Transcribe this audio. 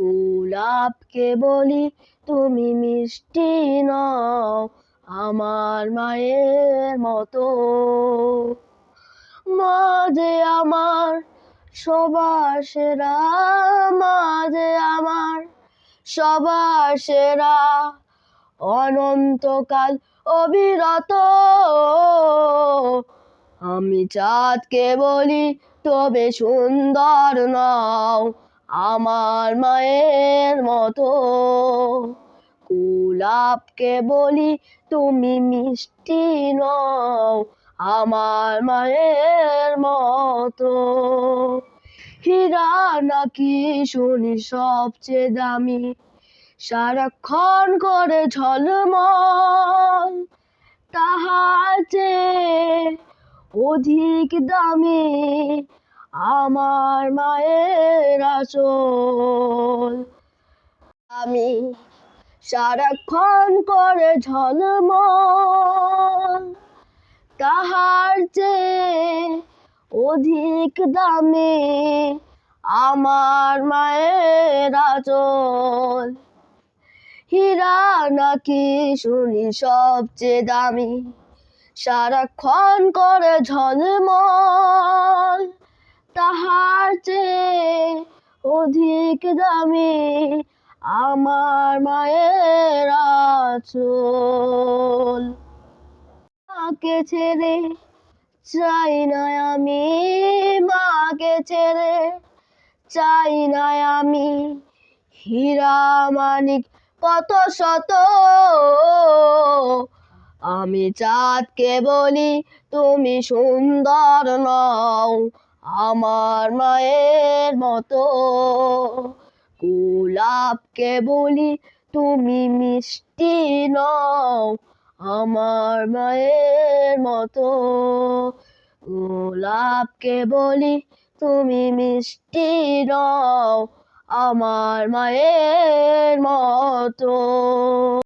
গোলাপকে বলি, তুমি মিষ্টি নও আমার মায়ের মতো। মা যে আমার সবার সেরা মা যে আমার সবার সেরা, অনন্তকাল অবিরত। আমি চাঁদকে বলি, তবে সুন্দর নও। আমার মায়ের মতো। গোলাপকে বলি তুমি মিষ্টি নও, আমার মায়ের মতো। হীরা নাকি শুনি সবচেয়ে দামি, সারাক্ষণ করে ঝলমল। তাহার চেয়ে অধিক দামি আমার মায়ের আচল আমি সারাক্ষণ করে ঝলমল। তাহার চেয়ে অধিক দামি আমার মায়ের আচল হীরা নাকি শুনি সবচেয়ে দামি? সারাক্ষণ করে ঝলমল। তাহার চেয়ে অধিক দামি আমার মায়ের আচল। মাকে ছেড়ে চাই না আমি, মাকে ছেড়ে চাই না আমি। হীরা মানিক, কত শত? আমি চাঁদকে বলি, তুমি সুন্দর নও। আমার মায়ের মতো। গোলাপকে বলি তুমি মিষ্টি নও, আমার মায়ের মতো। গোলাপকে বলি তুমি মিষ্টি নও, আমার মায়ের মতো।